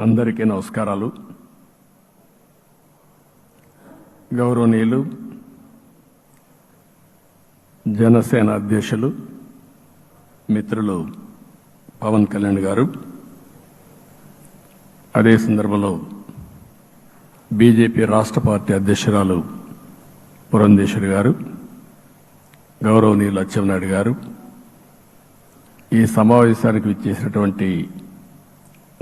అందరికీ నమస్కారాలు. గౌరవనీయులు జనసేన అధ్యక్షులు మిత్రులు పవన్ కళ్యాణ్ గారు. అదే సందర్భంలో బీజేపీ రాష్ట్ర పార్టీ అధ్యక్షురాలు పురంధేశ్వరి గారు గౌరవనీయులు అచ్చెన్నాయుడు గారు. ఈ సమావేశానికి విచ్చేసినటువంటి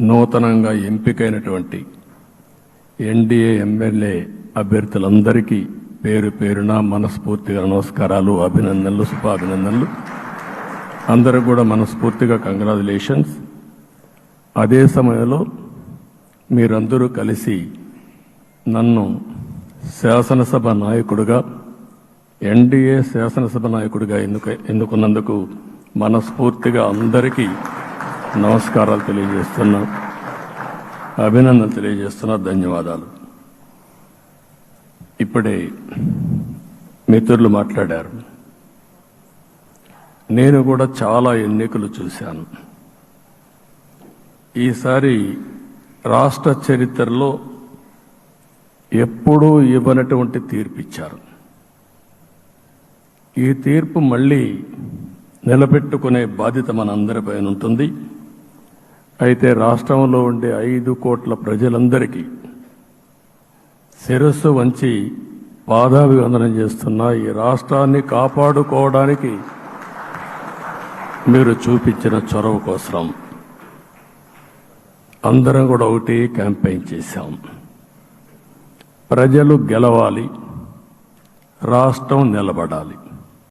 నూతనంగా ఎంపికైనటువంటి ఎన్డీఏ ఎమ్మెల్యే అభ్యర్థులందరికీ పేరు పేరున మనస్ఫూర్తిగా నమస్కారాలు అభినందనలు శుభాభినందనలు. అందరూ కూడా మనస్ఫూర్తిగా కంగ్రాచులేషన్స్. అదే సమయంలో మీరందరూ కలిసి నన్ను శాసనసభ నాయకుడుగా ఎన్డీఏ శాసనసభ నాయకుడిగా ఎందుకు ఎన్నుకున్నందుకు మనస్ఫూర్తిగా అందరికీ నమస్కారాలు తెలియజేస్తున్నా అభినందనలు తెలియజేస్తున్నా ధన్యవాదాలు. ఇప్పుడే మిత్రులు మాట్లాడారు. నేను కూడా చాలా ఎన్నికలు చూశాను. ఈసారి రాష్ట్ర చరిత్రలో ఎప్పుడూ ఇవ్వనటువంటి తీర్పు ఇచ్చారు ఈ తీర్పు మళ్ళీ నిలబెట్టుకునే బాధ్యత మనందరిపైన ఉంటుంది. అయితే రాష్ట్రంలో ఉండే ఐదు కోట్ల ప్రజలందరికీ శిరస్సు వంచి పాదాభివందనం చేస్తున్న ఈ రాష్ట్రాన్ని కాపాడుకోవడానికి మీరు చూపించిన చొరవ కోసం అందరం కూడా ఒకటి క్యాంపెయిన్ చేశాం. ప్రజలు గెలవాలి రాష్ట్రం నిలబడాలి.